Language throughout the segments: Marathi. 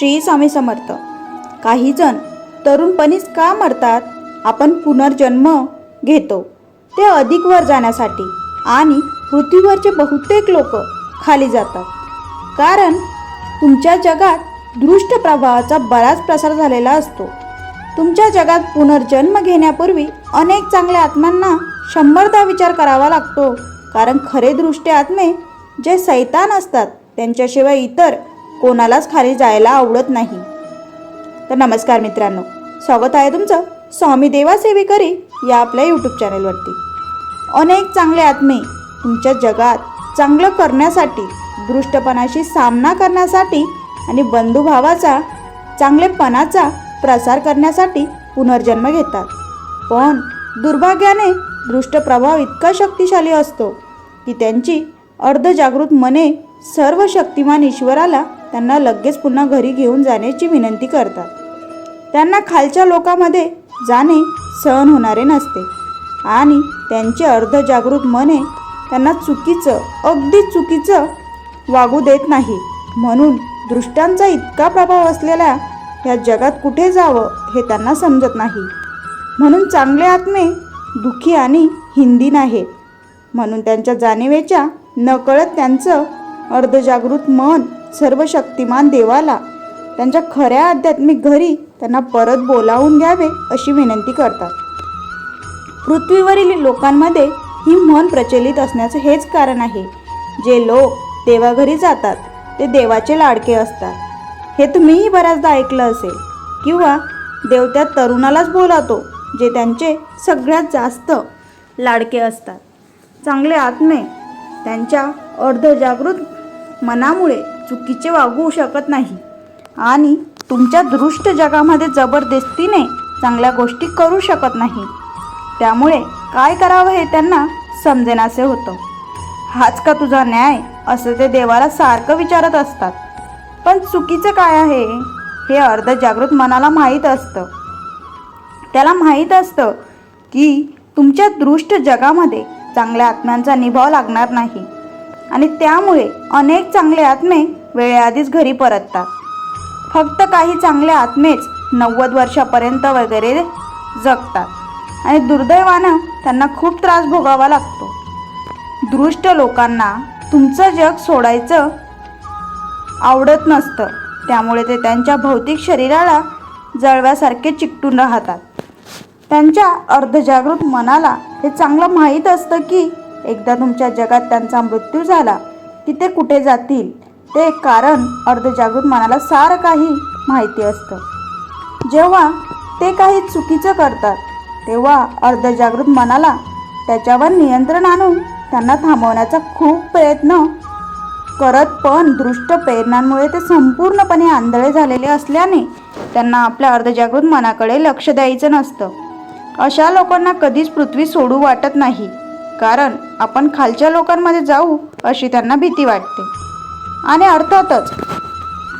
श्री स्वामी समर्थ. काही जण तरुणपणीच का मरतात? आपण पुनर्जन्म घेतो. ते अधिक वर जाण्यासाठी आणि पृथ्वीवरचे बहुतेक लोक खाली जातात. कारण तुमच्या जगात दृष्ट प्रभावाचा बराच प्रसार झालेला असतो. तुमच्या जगात पुनर्जन्म घेण्यापूर्वी अनेक चांगल्या आत्म्यांना शंभरदा विचार करावा लागतो. कारण खरे दृष्टे आत्मे जे सैतान असतात त्यांच्याशिवाय इतर कोणालाच खाली जायला आवडत नाही. तर नमस्कार मित्रांनो स्वागत आहे तुमचं स्वामी देवा सेवेकरी या आपल्या यूट्यूब चॅनलवरती अनेक चांगले आत्मे तुमच्या जगात चांगलं करण्यासाठी दृष्टपणाशी सामना करण्यासाठी आणि बंधुभावाचा चांगलेपणाचा प्रसार करण्यासाठी पुनर्जन्म घेतात. पण दुर्भाग्याने दृष्ट प्रभाव इतका शक्तिशाली असतो की त्यांची अर्धजागृत मने सर्व शक्तिमान ईश्वराला त्यांना लगेच पुन्हा घरी घेऊन जाण्याची विनंती करतात. त्यांना खालच्या लोकांमध्ये जाणे सहन होणारे नसते आणि त्यांचे अर्धजागृत मने त्यांना चुकीचं अगदी चुकीचं वागू देत नाही. म्हणून दृष्टांचा इतका प्रभाव असलेल्या या जगात कुठे जावं हे त्यांना समजत नाही. म्हणून चांगले आत्मे दुःखी आणि हिंदी नाहीत. म्हणून त्यांच्या जाणीवेच्या नकळत त्यांचं अर्धजागृत मन सर्व शक्तिमान देवाला. त्यांच्या खऱ्या आध्यात्मिक घरी त्यांना परत बोलावून घ्यावे अशी विनंती करतात. पृथ्वीवरील लोकांमध्ये ही म्हण प्रचलित असण्याचं हेच कारण आहे. जे लोक देवाघरी जातात ते देवाचे लाडके असतात. हे तुम्हीही बऱ्याचदा ऐकलं असेल किंवा देव त्या तरुणालाच बोलावतो जे त्यांचे सगळ्यात जास्त लाडके असतात. चांगले आत्मे त्यांच्या अर्धजागृत मनामुळे चुकीचे वागू शकत नाही. आणि तुमच्या दृष्ट जगामध्ये जबरदस्तीने चांगल्या गोष्टी करू शकत नाही. त्यामुळे काय करावं हे त्यांना समजेनासे होतं. हाच का तुझा न्याय? असं ते देवाला सारखं विचारत असतात. पण चुकीचं काय आहे? हे अर्ध जागृत मनाला माहीत असतं. त्याला माहीत असतं की तुमच्या दृष्ट जगामध्ये चांगल्या आत्म्यांचा निभाव लागणार नाही. आणि त्यामुळे अनेक चांगले आत्मे वेळेआधीच घरी परततात. फक्त काही चांगले आत्मेच नव्वद वर्षापर्यंत वगैरे जगतात. आणि दुर्दैवानं त्यांना खूप त्रास भोगावा लागतो. दृष्ट लोकांना तुमचं जग सोडायचं आवडत नसतं. त्यामुळे ते त्यांच्या भौतिक शरीराला जळव्यासारखे चिकटून राहतात. त्यांच्या अर्धजागृत मनाला हे चांगलं माहीत असतं की एकदा तुमच्या जगात त्यांचा मृत्यू झाला की ते कुठे जातील? ते कारण अर्धजागृत मनाला सारं काही माहिती असतं. जेव्हा ते काही चुकीचं करतात तेव्हा अर्धजागृत मनाला त्याच्यावर नियंत्रण आणून त्यांना थांबवण्याचा खूप प्रयत्न करत पण दृष्ट प्रेरणांमुळे ते संपूर्णपणे आंधळे झालेले असल्याने त्यांना आपल्या अर्धजागृत मनाकडे लक्ष द्यायचं नसतं. अशा लोकांना कधीच पृथ्वी सोडू वाटत नाही कारण आपण खालच्या लोकांमध्ये जाऊ अशी त्यांना भीती वाटते. आणि अर्थातच.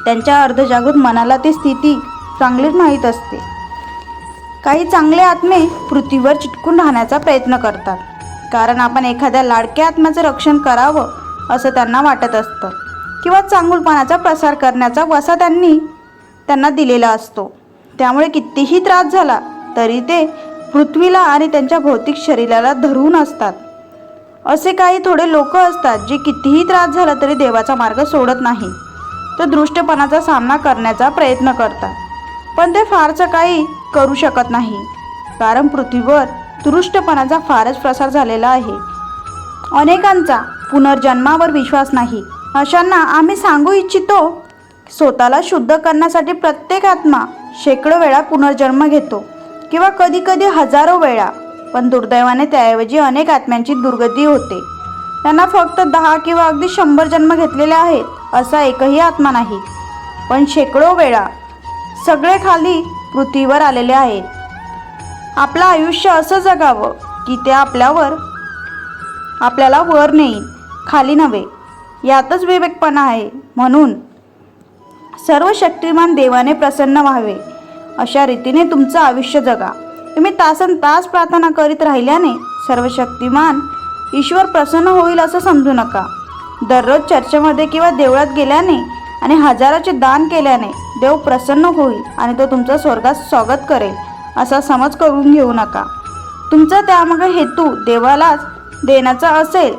त्यांच्या अर्धजागृत मनाला ती स्थिती चांगलीच माहीत असते. काही चांगले आत्मे पृथ्वीवर चिटकून राहण्याचा प्रयत्न करतात. कारण आपण एखाद्या लाडक्या आत्म्याचं रक्षण करावं असं त्यांना वाटत असतं. किंवा चांगुलपणाचा प्रसार करण्याचा वसा त्यांनी त्यांना दिलेला असतो. त्यामुळे कितीही त्रास झाला तरी ते पृथ्वीला आणि त्यांच्या भौतिक शरीराला धरून असतात. असे काही थोडे लोक असतात जे कितीही त्रास झाला तरी देवाचा मार्ग सोडत नाही. तर दृष्टपणाचा सामना करण्याचा प्रयत्न करतात. पण ते फारसं काही करू शकत नाही. कारण पृथ्वीवर दृष्टपणाचा फारच प्रसार झालेला आहे. अनेकांचा पुनर्जन्मावर विश्वास नाही. अशांना आम्ही सांगू इच्छितो स्वतःला शुद्ध करण्यासाठी प्रत्येक आत्मा शेकडो वेळा पुनर्जन्म घेतो किंवा कधी कधी हजारो वेळा. पण दुर्दैवाने त्याऐवजी अनेक आत्म्यांची दुर्गती होते. त्यांना फक्त दहा किंवा अगदी शंभर जन्म घेतलेले आहेत असा एकही आत्मा नाही. पण शेकडो वेळा सगळे खाली पृथ्वीवर आलेले आहेत. आपलं आयुष्य असं जगावं की ते आपल्यावर आपल्याला वर नेईन खाली नव्हे. यातच विवेकपणा आहे. म्हणून सर्व शक्तिमान देवाने प्रसन्न व्हावे. अशा रीतीने तुमचं आयुष्य जगा. तुम्ही तासन तास प्रार्थना करीत राहिल्याने सर्व शक्तिमान ईश्वर प्रसन्न होईल असं समजू नका. दररोज चर्चेमध्ये किंवा देवळात गेल्याने आणि हजाराचे दान केल्याने देव प्रसन्न होईल आणि तो तुमचं स्वर्गात स्वागत करेल असा समज करून घेऊ नका. तुमचा त्यामागे हेतू देवालाच देण्याचा असेल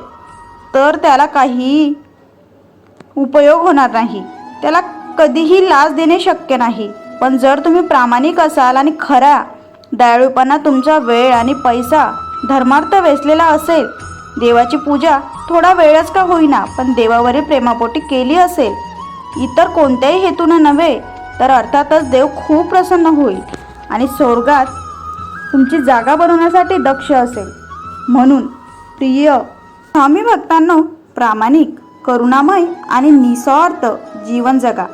तर त्याला काहीही उपयोग होणार नाही. त्याला कधीही लाच देणे शक्य नाही. पण जर तुम्ही प्रामाणिक असाल आणि खऱ्या दयाळूपणा तुमचा वेळ आणि पैसा धर्मार्थ वेचलेला असेल. देवाची पूजा थोडा वेळच का होईना पण देवावरील प्रेमापोटी केली असेल. इतर कोणत्याही हेतूनं नव्हे तर अर्थातच देव खूप प्रसन्न होईल. आणि स्वर्गात तुमची जागा बनवण्यासाठी दक्ष असेल. म्हणून प्रिय स्वामी भक्तांनो प्रामाणिक करुणामय आणि निस्वार्थ जीवन जगा.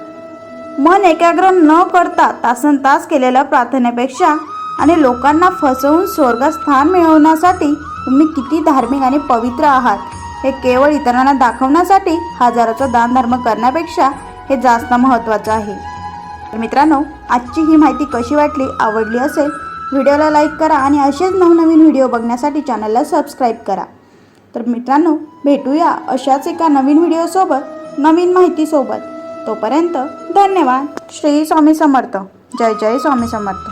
मन एकाग्र न करता तासन तास केलेल्या प्रार्थनेपेक्षा आणि लोकांना फसवून स्वर्गात स्थान मिळवण्यासाठी तुम्ही किती धार्मिक आणि पवित्र आहात हे केवळ इतरांना दाखवण्यासाठी हजाराचं दानधर्म करण्यापेक्षा हे जास्त महत्त्वाचं आहे. तर मित्रांनो आजची ही माहिती कशी वाटली आवडली असेल व्हिडिओला लाईक करा आणि असेच नवनवीन व्हिडिओ बघण्यासाठी चॅनलला सबस्क्राईब करा. तर मित्रांनो भेटूया अशाच एका नवीन व्हिडिओसोबत नवीन माहितीसोबत. तोपर्यंत धन्यवाद. श्री स्वामी समर्थ. जय जय स्वामी समर्थ.